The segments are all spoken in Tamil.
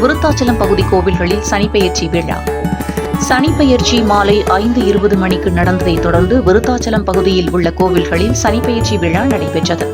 விருத்தாச்சலம் பகுதி கோவில்களில் சனிப்பெயர்ச்சி விழா. சனிப்பெயர்ச்சி மாலை ஐந்து இருபது மணிக்கு நடந்ததைத் தொடர்ந்து விருத்தாச்சலம் பகுதியில் உள்ள கோவில்களில் சனிப்பெயர்ச்சி விழா நடைபெற்றது.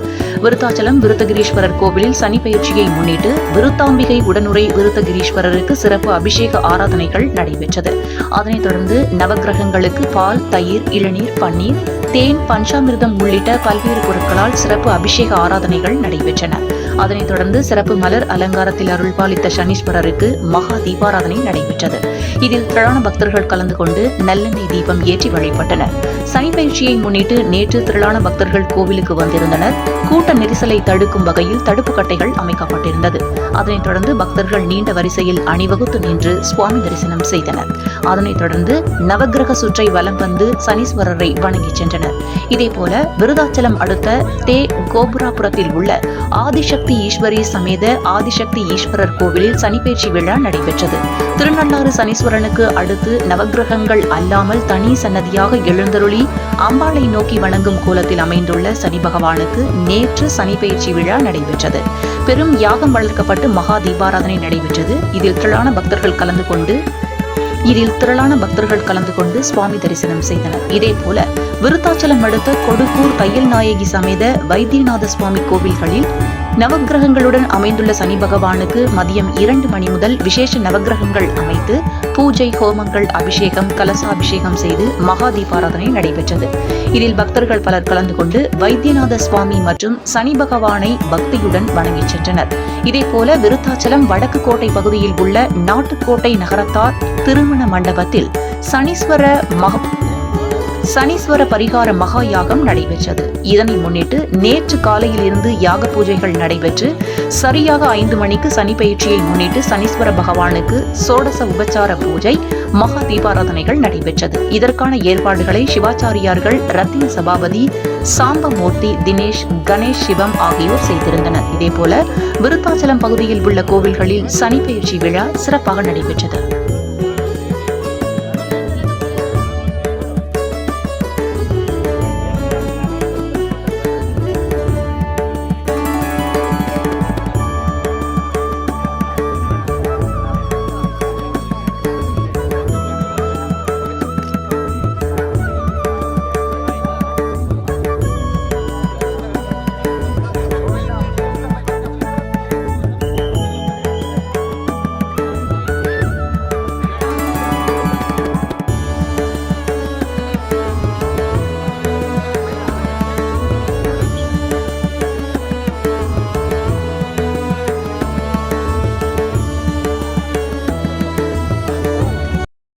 விருத்தாச்சலம் விருத்தகிரீஸ்வரர் கோவிலில் சனிப்பெயர்ச்சியை முன்னிட்டு விருத்தாம்பிகை உடனுரை விருத்தகிரீஸ்வரருக்கு சிறப்பு அபிஷேக ஆராதனைகள் நடைபெற்றது. அதனைத் தொடர்ந்து நவக்கிரகங்களுக்கு பால் தயிர் இளநீர் பன்னீர் தேன் பஞ்சாமிர்தம் உள்ளிட்ட பல்வேறு பொருட்களால் சிறப்பு அபிஷேக ஆராதனைகள் நடைபெற்றன. அதனைத் தொடர்ந்து சிறப்பு மலர் அலங்காரத்தில் அருள்பாலித்த சனீஸ்வரருக்கு மகா தீபாராதனை நடைபெற்றது. இதில் திரளான பக்தர்கள் கலந்து கொண்டு நல்லெண்ணெய் தீபம் ஏற்றி வழிபட்டனர். சனி பயிற்சியை முன்னிட்டு நேற்று திரளான பக்தர்கள் கோவிலுக்கு வந்திருந்தனர். கூட்ட நெரிசலை தடுக்கும் வகையில் தடுப்பு கட்டைகள் அமைக்கப்பட்டிருந்தது. அதனைத் தொடர்ந்து பக்தர்கள் நீண்ட வரிசையில் அணிவகுத்து நின்று சுவாமி தரிசனம் செய்தனர். அதனைத் தொடர்ந்து நவக்கிரக சுற்றை வலம் வந்து சனீஸ்வரரை வணங்கிச் சென்றனர். இதேபோல விருதாச்சலம் அடுத்த தே கோபுராபுரத்தில் உள்ள ஆதிசக்தி சக்தி ஈஸ்வரி சமேத ஆதிசக்தி ஈஸ்வரர் கோவிலில் சனிப்பேச்சி விழா நடைபெற்றது. திருநள்ளாறு சனீஸ்வரனுக்கு அடுத்து நவகிரகங்கள் அல்லாமல் தனி சன்னதியாக எழுந்தருளி அம்பாளை நோக்கி வணங்கும் கோலத்தில் அமைந்துள்ள சனி பகவானுக்கு நேற்று சனிப்பெயர்ச்சி விழா நடைபெற்றது. பெரும் யாகம் வளர்க்கப்பட்டு மகா தீபாராதனை நடைபெற்றது. இதில் திரளான பக்தர்கள் கலந்து கொண்டு இதில் திரளான பக்தர்கள் கலந்து கொண்டு சுவாமி தரிசனம் செய்தனர். இதேபோல விருத்தாச்சலம் அடுத்த கொடுக்கூர் தையல் நாயகி சமேத வைத்தியநாத சுவாமி கோவில்களில் நவகிரகங்களுடன் அமைந்துள்ள சனி பகவானுக்கு மதியம் இரண்டு மணி முதல் விசேஷ நவகிரகங்கள் அமைத்து பூஜை ஹோமங்கள் அபிஷேகம் கலசாபிஷேகம் செய்து மகா தீபாராதனை நடைபெற்றது. இதில் பக்தர்கள் பலர் கலந்து கொண்டு வைத்தியநாத சுவாமி மற்றும் சனி பகவானை பக்தியுடன் வணங்கிச் சென்றனர். இதேபோல விருத்தாச்சலம் வடக்கு கோட்டை பகுதியில் உள்ள நாட்டுக்கோட்டை நகரத்தார் திருமண மண்டபத்தில் சனீஸ்வர மக சனீஸ்வர பரிகார மகா யாகம் நடைபெற்றது. இதனை முன்னிட்டு நேற்று காலையிலிருந்து யாக பூஜைகள் நடைபெற்று சரியாக ஐந்து மணிக்கு சனி பயிற்சியை முன்னிட்டு சனீஸ்வர பகவானுக்கு சோடச உபச்சார பூஜை மகா தீபாராதனைகள் நடைபெற்றது. இதற்கான ஏற்பாடுகளை சிவாச்சாரியார்கள் ரத்தின சபாபதி சாம்பமூர்த்தி தினேஷ் கணேஷ் சிவம் ஆகியோர் செய்திருந்தனர். இதேபோல விருத்தாச்சலம் பகுதியில் உள்ள கோவில்களில் சனி பயிற்சி விழா சிறப்பாக நடைபெற்றது.